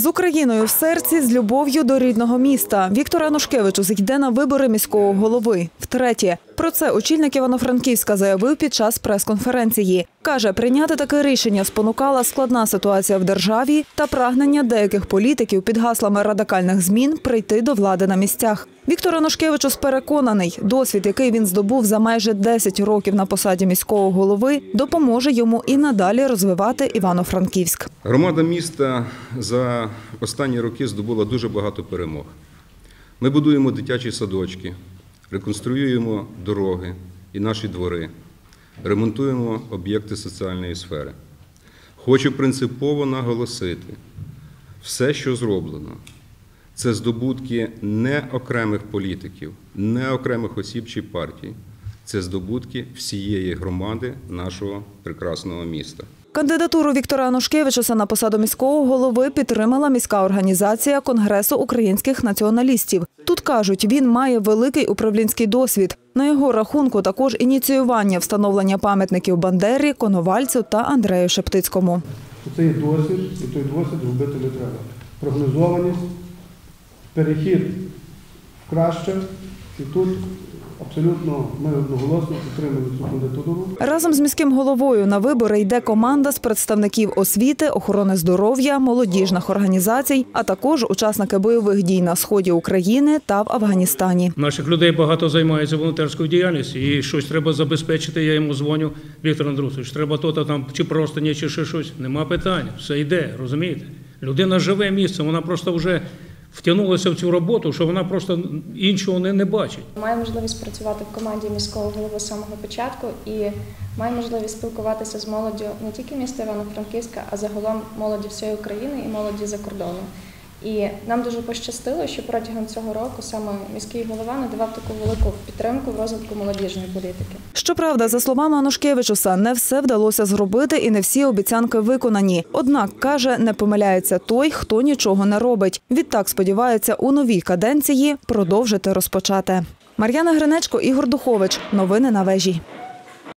З Україною в серці, з любов'ю до рідного міста. Віктор Анушкевич зійде на вибори міського голови. Втретє. Про це очільник Івано-Франківська заявив під час прес-конференції. Каже, прийняти таке рішення спонукала складна ситуація в державі та прагнення деяких політиків під гаслами радикальних змін прийти до влади на місцях. Віктор Анушкевичус переконаний, досвід, який він здобув за майже 10 років на посаді міського голови, допоможе йому і надалі розвивати Івано-Франківськ. Громада міста за останні роки здобула дуже багато перемог. Ми будуємо дитячі садочки, реконструюємо дороги і наші двори, ремонтуємо об'єкти соціальної сфери. Хочу принципово наголосити, все, що зроблено, це здобутки не окремих політиків, не окремих осіб чи партій. Це здобутки всієї громади нашого прекрасного міста. Кандидатуру Віктора Анушкевичуса на посаду міського голови підтримала міська організація Конгресу українських націоналістів. Тут кажуть, він має великий управлінський досвід. На його рахунку також ініціювання встановлення пам'ятників Бандері, Коновальцю та Андрею Шептицькому. це є досвід, і той досвід робити не треба. Прогнозованість, перехід в краще, і тут абсолютно ми одноголосно підтримуємо цю кандидатуру. Разом з міським головою на вибори йде команда з представників освіти, охорони здоров'я, молодіжних організацій, а також учасники бойових дій на сході України та в Афганістані. Наших людей багато займається волонтерською діяльністю, і щось треба забезпечити. Я йому дзвоню, Віктор Андрусович, треба то-то там, чи просто ні, чи ще щось. Нема питань, все йде, розумієте? Людина живе місцем, вона просто вже втягнулася в цю роботу, що вона просто іншого не, не бачить. Маю можливість працювати в команді міського голови з самого початку і маю можливість спілкуватися з молоддю не тільки міста Івано-Франківська, а загалом молоді всієї України і молоді за кордоном. І нам дуже пощастило, що протягом цього року саме міський голова надавав таку велику підтримку в розвитку молодіжної політики. Щоправда, за словами Анушкевичуса, не все вдалося зробити і не всі обіцянки виконані. Однак, каже, не помиляється той, хто нічого не робить. Відтак сподівається у новій каденції продовжити розпочати. Мар'яна Гринечко, Ігор Духович. Новини на вежі.